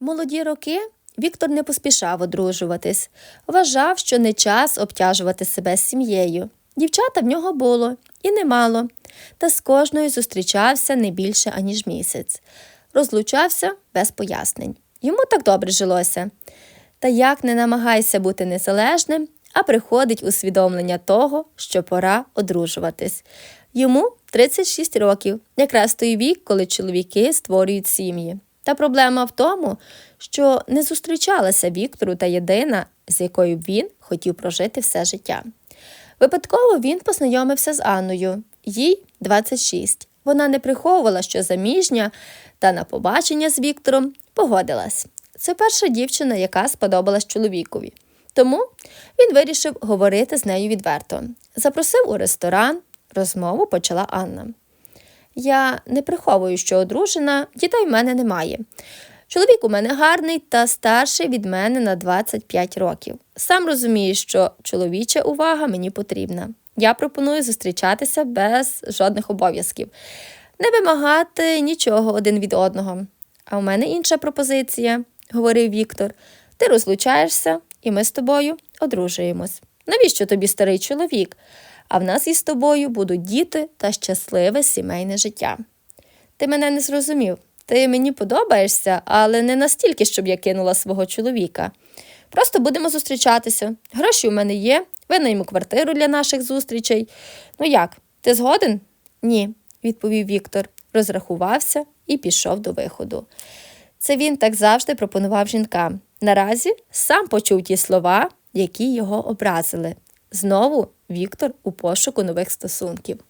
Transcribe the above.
Молоді роки Віктор не поспішав одружуватись, вважав, що не час обтяжувати себе з сім'єю. Дівчата в нього було і немало, та з кожною зустрічався не більше аніж місяць. Розлучався без пояснень. Йому так добре жилося. Та як не намагайся бути незалежним, а приходить усвідомлення того, що пора одружуватись. Йому 36 років, якраз той вік, коли чоловіки створюють сім'ї. Та проблема в тому, що не зустрічалася Віктору та єдина, з якою він хотів прожити все життя. Випадково він познайомився з Анною, їй 26. Вона не приховувала, що заміжня, та на побачення з Віктором погодилась. Це перша дівчина, яка сподобалась чоловікові. Тому він вирішив говорити з нею відверто. Запросив у ресторан, розмову почала Анна. Я не приховую, що одружена, дітей в мене немає. Чоловік у мене гарний та старший від мене на 25 років. Сам розумієш, що чоловіча увага мені потрібна. Я пропоную зустрічатися без жодних обов'язків, не вимагати нічого один від одного. А у мене інша пропозиція, говорив Віктор. Ти розлучаєшся, і ми з тобою одружуємось. Навіщо тобі старий чоловік? А в нас із тобою будуть діти та щасливе сімейне життя. Ти мене не зрозумів. Ти мені подобаєшся, але не настільки, щоб я кинула свого чоловіка. Просто будемо зустрічатися. Гроші у мене є, винайму квартиру для наших зустрічей. Ну як, ти згоден? Ні, відповів Віктор, розрахувався і пішов до виходу. Це він так завжди пропонував жінкам. Наразі сам почув ті слова, які його образили. Знову Віктор у пошуку нових стосунків.